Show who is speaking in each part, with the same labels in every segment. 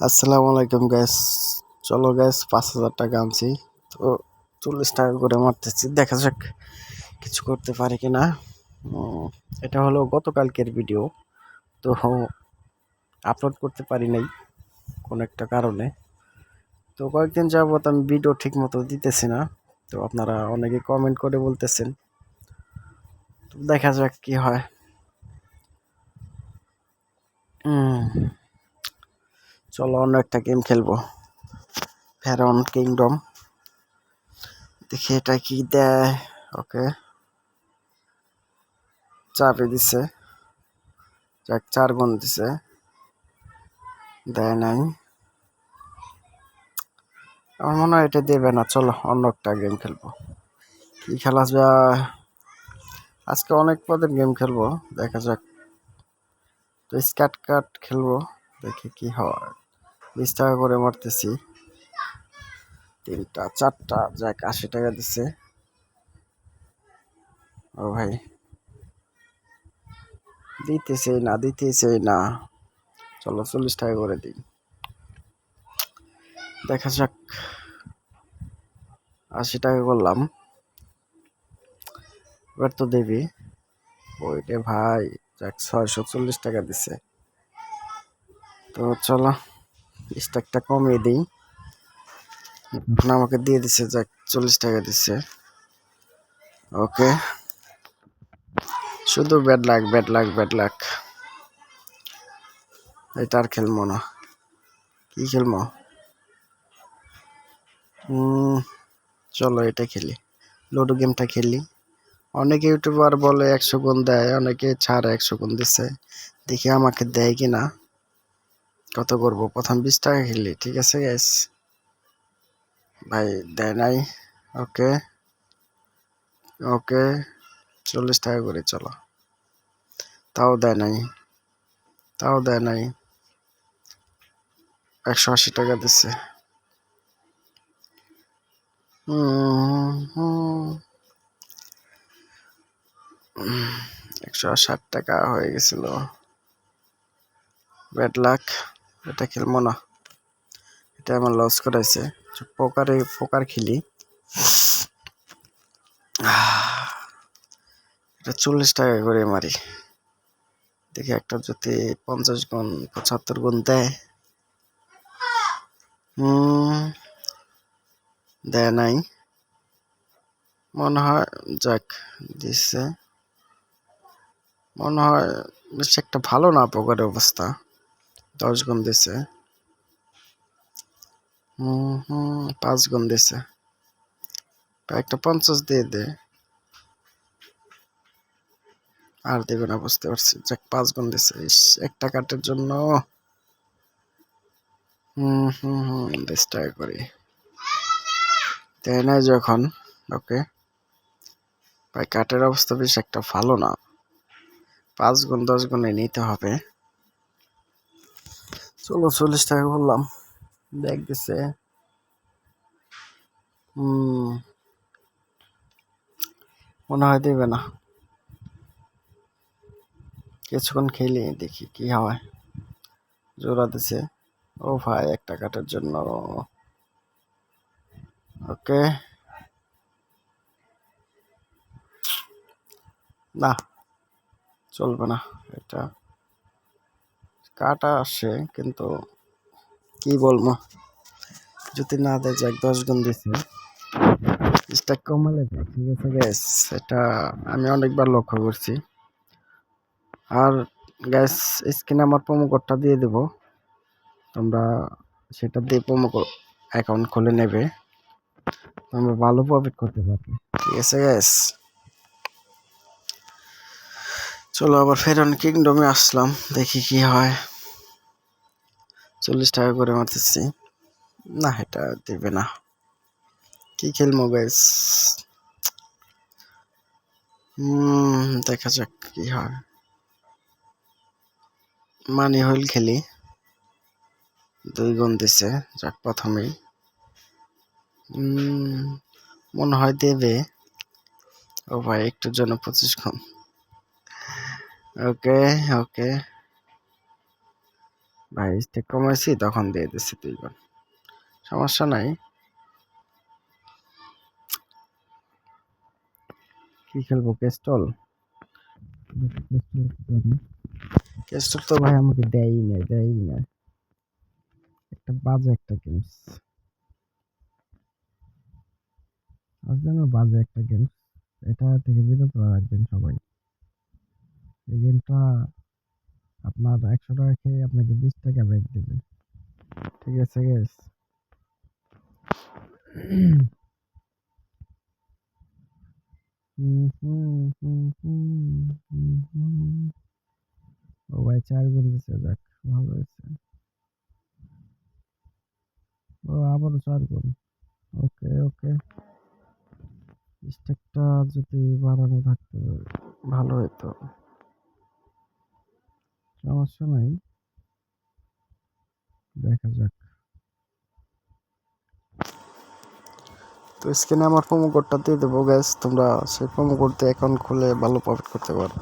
Speaker 1: আসসালামু আলাইকুম গ্যাস চলো গ্যাস পাঁচ হাজার টাকা আনছি। তো চল্লিশ টাকা করে মারতেছি। দেখা যাক কিছু করতে পারি কি না এটা হলো গতকালকের ভিডিও তো আপলোড করতে পারি নাই কোনো একটা কারণে। তো কয়েকদিন যাবত আমি ভিডিও ঠিক মতো দিতেছি না। তো আপনারা অনেকে কমেন্ট করে বলতেছেন। তো দেখা যাক কি হয়। উম, চলো অন্য একটা গেম খেলব। Pharaoh kingdom. দেখি এটা কি দেয়। ওকে। চাপে দিছে। যাক, চার গুণ দিছে। দেয় নাই। আমার মনে হয় এটা দেবে না। চলো, অন্য একটা গেম খেলব। কি খেলা যায় আজকে অনেক পদের গেম খেলব। দেখা যাক। তো স্কাট কাট খেলব। দেখি কি হয়। বিশ টাকা করে মারতেছি। তিনটা, চারটা, যাক, আশি টাকা দিছে। ও ভাই। দিতেছে না দিতেছে না। চলো, চল্লিশ টাকা করে দিই। দেখা যাক। আশি টাকা করলাম। এবার তো দেবি। ওইটা ভাই, যাক, ছয়শো চল্লিশ টাকা দিছে। তো চলো। স্টকটা কমিয়ে দিই। এখন আমাকে দিয়ে দিছে যাক, চল্লিশ টাকা দিছে। ওকে। শুধু bad luck bad luck bad luck এটা আর খেলব না। কি খেলব? চলো এটা খেলি। লুডো গেমটা খেলি। অনেকে ইউটিউবার বলে একশো গুণ দেয়, অনেকে ছাড় একশো গুণ দিছে। দেখি আমাকে দেয় কি না কত করব? প্রথম বিশ টাকা খেলি, ঠিক আছে গ্যাস ভাই, দেয় নাই? ওকে। ওকে, চল্লিশ টাকা করে, চলো। তাও দেয় নাই। তাও দেয় নাই। একশো আশি টাকা দিচ্ছে। একশো ষাট টাকা হয়ে গেছিল। Bad luck. এটা খেলব না। এটা আমার লস করাইছে। পোকারে পোকার খেলি। এটা চল্লিশ টাকা করে মারি। দেখি একটা যদি পঞ্চাশ গুণ, পঁচাত্তর গুণ দেয়। হুম দেয় নাই। মনে হয়, যাক দিচ্ছে মনে হয়, বেশ একটা ভালো না পোকারের অবস্থা। দশ গুণ দিছে। হুম পাঁচ গুণ দিছে। একটা পঞ্চাশ দিয়ে দে। আর দেবে না, বুঝতে পারছি। যাক, পাঁচ গুণ দিছে। একটা কাটের জন্য। হুম হুম হুম বিশ টাকা করি। তাই না যখন, ওকে। ভাই কাঠের অবস্থা বেশ একটা ভালো না। পাঁচ গুণ, দশ গুণে নিতে হবে। চলো চল্লিশ টাকা বললাম ব্যাগ দিছে হুম। মনে হয় দেবে না। কিছুক্ষণ খেলে, দেখি কি হয়। জোড়া দিছে। ও ভাই একটা কাটার জন্য। ওকে। না, চলবে না এটা। কাটা আসে, কিন্তু কি বলব? যদি না দেয় যাক দশ গুণ দিছে স্টাক কমালে ঠিক আছে গ্যাস এটা আমি অনেকবার লক্ষ্য করছি। আর গ্যাস স্ক্রিনে আমার প্রোমো কোডটা দিয়ে দেব। তোমরা সেটা দিয়ে প্রোমো অ্যাকাউন্ট খুলে নেবে। তোমরা ভালো প্রফিট করতে পারবে, ঠিক আছে গ্যাস চলো আবার ফেরন কিংডমে আসলাম, দেখি কি হয়। চল্লিশ টাকা করে মারতেছি। না, এটা দেবে না। কি গ্যাস হুম দেখা যাক কি হয়। মানি হইল খেলি। দুই গুণ দিছে, যাক প্রথমেই। মনে হয় দেবে। ও ভাই, একটুর জন্য পঁচিশ ওকে ওকে ভাই স্টেক কমাইছি, তখন দিয়ে দিচ্ছি দুইবার সমস্যা নাই। কি খেলব কেস্টল কেস্টল তো ভাই আমাকে দেয়ই না দেয়ই না। একটা বাজে একটা গেমস যেন বাজে একটা গেমস এটা থেকে বিরত রাখবেন সবাই। এই গেমটা আপনার একশো টাকা খেয়ে আপনাকে বিশ টাকা ব্যাক দেবে। ঠিক আছে গেস ও ভাই, চার গুণ দিছে, যাক, ভালো হয়েছে। ও, আবারও চার গুণ। ওকে ওকে। স্টেকটা যদি বাড়ানো থাকতো, ভালো হতো সমস্যা নাই। দেখা যাক। তো স্ক্রিনে আমার প্রোমো কোডটা দিয়ে দেবো গ্যাস তোমরা সেই প্রোমো কোড দিয়ে অ্যাকাউন্ট খুলে ভালো প্রফিট করতে পারো।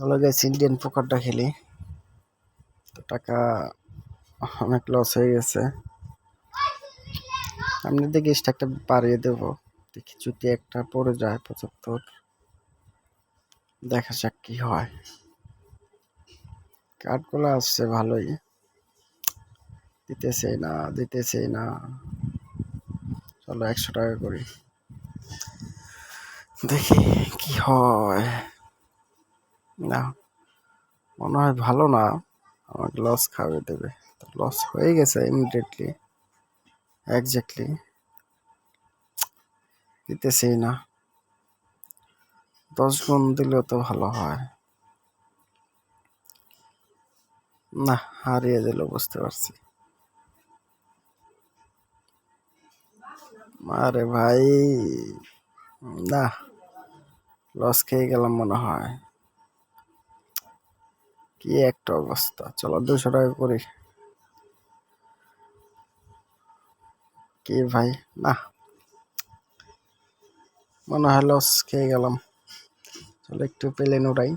Speaker 1: চলো গেছি ইন্ডিয়ান পোকারটা খেলি। তো টাকা অনেক লস হয়ে গেছে। সামনের দিকে স্টাকটা বাড়িয়ে দেবো। দেখি যদি একটা পড়ে যায় পঁচাত্তর। দেখা যাক কি হয়। কাঠগুলো আসছে ভালোই। দিতেছে না দিতেছে না। চলো একশো টাকা করি। দেখি কি হয়। না, মনে হয় ভালো না। আমাকে লস খাওয়াবে দেবে। লস হয়ে গেছে ইমিডিয়েটলি একজ্যাক্টলি দিতেছি না। দশ গুণ দিলেও তো ভালো হয়। না, হারিয়ে দিল বুঝতে পারছি। আরে ভাই, না লস খেয়ে গেলাম মনে হয়। কি একটা অবস্থা? চলো দুশো টাকা করি। কি ভাই? না। মনে হয় লস খেয়ে গেলাম। চলো একটু প্লেন উঠাই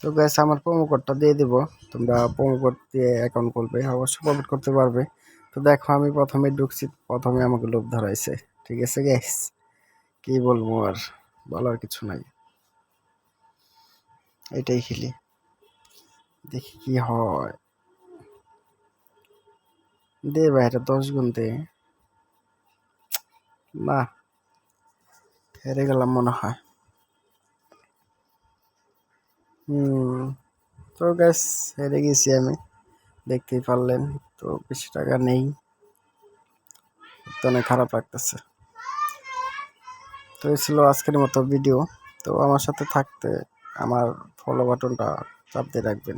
Speaker 1: তো গ্যাস আমার প্রোমো কোডটা দিয়ে দিব। তোমরা প্রোমো কোড দিয়ে অ্যাকাউন্ট খুলবে, অবশ্যই প্রফিট করতে পারবে। তো দেখো, আমি প্রথমে ঢুকছি, প্রথমে আমাকে লোভ ধরাইছে। ঠিক আছে গ্যাস কি বলব আর, বলার কিছু নাই। এটাই খেলি। দেখি কি হয়। দে বাইরে দশ গুণ দে। না হেরে গেলাম মনে হয়। হুম, তো গ্যাস হেরে গেছি আমি। দেখতেই পারলেন, তো বেশি টাকা নেই। তো অনেক খারাপ লাগতেছে। তো এই ছিল আজকের মতো ভিডিও তো আমার সাথে থাকতে, আমার ফলো বাটনটা চাপ দিয়ে রাখবেন।